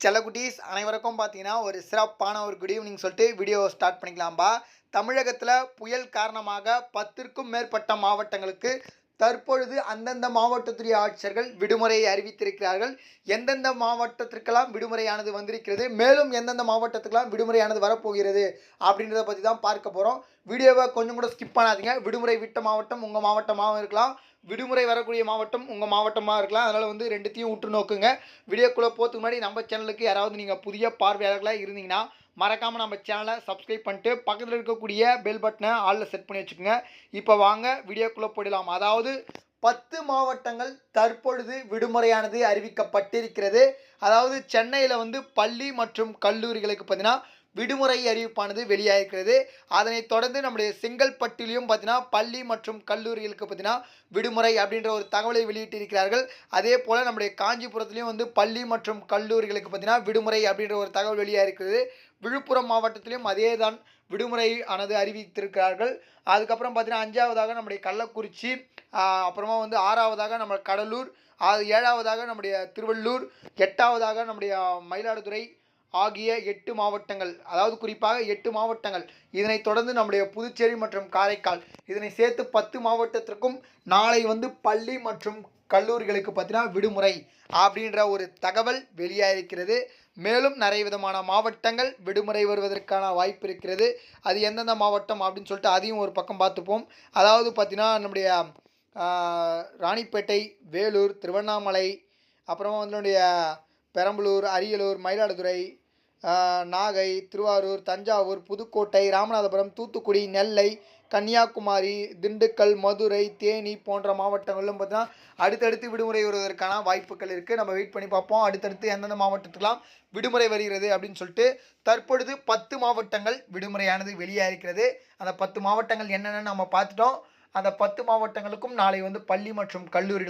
செல்லக்குட்டீஸ் அனைவருக்கும் பார்த்தீங்கன்னா ஒரு சிறப்பான ஒரு குட் ஈவினிங் சொல்லிட்டு வீடியோ ஸ்டார்ட் பண்ணிக்கலாம்பா. தமிழகத்தில் புயல் காரணமாக பத்திற்கும் மேற்பட்ட மாவட்டங்களுக்கு தற்பொழுது அந்தந்த மாவட்டத்துடைய ஆட்சியர்கள் விடுமுறையை அறிவித்திருக்கிறார்கள். எந்தெந்த மாவட்டத்திற்கெல்லாம் விடுமுறையானது வந்திருக்கிறது மேலும் எந்தெந்த மாவட்டத்துக்கெல்லாம் விடுமுறையானது வரப்போகிறது அப்படின்றத பற்றி தான் பார்க்க போகிறோம் வீடியோவை கொஞ்சம் கூட ஸ்கிப் பண்ணாதீங்க. விடுமுறை விட்ட மாவட்டம் உங்கள் மாவட்டமாகவும் இருக்கலாம். விடுமுறை வரக்கூடிய மாவட்டம் உங்கள் மாவட்டமாக இருக்கலாம். அதனால் வந்து ரெண்டுத்தையும் உற்று நோக்குங்க. வீடியோக்குள்ளே போகிறதுக்கு முன்னாடி நம்ம சேனலுக்கு யாராவது நீங்கள் புதிய பார்வையாளர்களாக இருந்தீங்கன்னா மறக்காமல் நம்ம சேனலை சப்ஸ்கிரைப் பண்ணிட்டு பக்கத்தில் இருக்கக்கூடிய பெல் பட்டனை ஆளில் செட் பண்ணி வச்சுக்கோங்க. இப்போ வாங்க வீடியோக்குள்ளே போயிடலாம். அதாவது பத்து மாவட்டங்கள் தற்பொழுது விடுமுறையானது அறிவிக்கப்பட்டிருக்கிறது. அதாவது சென்னையில் வந்து பள்ளி மற்றும் கல்லூரிகளுக்கு பார்த்தீங்கன்னா விடுமுறை அறிவிப்பானது வெளியாகிறது அதனைத் தொடர்ந்து நம்முடைய செங்கல்பட்டிலையும் பார்த்தீங்கன்னா பள்ளி மற்றும் கல்லூரிகளுக்கு பார்த்தீங்கன்னா விடுமுறை அப்படின்ற ஒரு தகவலை வெளியிட்டிருக்கிறார்கள். அதே போல் நம்முடைய காஞ்சிபுரத்துலேயும் வந்து பள்ளி மற்றும் கல்லூரிகளுக்கு பார்த்தீங்கன்னா விடுமுறை அப்படின்ற ஒரு தகவல் வெளியாகிருக்கிறது விழுப்புரம் மாவட்டத்திலையும் அதே தான் விடுமுறை ஆனது அறிவித்திருக்கிறார்கள். அதுக்கப்புறம் பார்த்தீங்கன்னா அஞ்சாவதாக நம்முடைய கள்ளக்குறிச்சி அப்புறமா வந்து ஆறாவதாக நம்ம கடலூர் ஏழாவதாக நம்முடைய திருவள்ளூர் எட்டாவதாக நம்முடைய மயிலாடுதுறை ஆகிய எட்டு மாவட்டங்கள் அதாவது குறிப்பாக எட்டு மாவட்டங்கள் இதனைத் தொடர்ந்து நம்முடைய புதுச்சேரி மற்றும் காரைக்கால் இதனை சேர்த்து பத்து மாவட்டத்திற்கும் நாளை வந்து பள்ளி மற்றும் கல்லூரிகளுக்கு பார்த்தீங்கன்னா விடுமுறை அப்படின்ற ஒரு தகவல் வெளியாயிருக்கிறது. மேலும் நிறைய விதமான மாவட்டங்கள் விடுமுறை வருவதற்கான வாய்ப்பு இருக்கிறது. அது எந்தெந்த மாவட்டம் அப்படின்னு சொல்லிட்டு அதையும் ஒரு பக்கம் பார்த்துப்போம். அதாவது பார்த்தீங்கன்னா நம்முடைய ராணிப்பேட்டை வேலூர் திருவண்ணாமலை அப்புறமா வந்து நம்முடைய பெரம்பலூர் அரியலூர் மயிலாடுதுறை நாகை திருவாரூர் தஞ்சாவூர் புதுக்கோட்டை ராமநாதபுரம் தூத்துக்குடி நெல்லை கன்னியாகுமரி திண்டுக்கல் மதுரை தேனி போன்ற மாவட்டங்களிலும் பார்த்தீங்கன்னா அடுத்தடுத்து விடுமுறை வருவதற்கான வாய்ப்புகள் இருக்குது நம்ம வெயிட் பண்ணி பார்ப்போம். அடுத்தடுத்து எந்தெந்த மாவட்டத்துக்கெல்லாம் விடுமுறை வருகிறது அப்படின்னு சொல்லிட்டு தற்பொழுது பத்து மாவட்டங்கள் விடுமுறையானது வெளியாகிருக்கிறது அந்த பத்து மாவட்டங்கள் என்னென்னு நம்ம பார்த்துட்டோம். அந்த பத்து மாவட்டங்களுக்கும் நாளை வந்து பள்ளி மற்றும் கல்லூரிகளுக்கு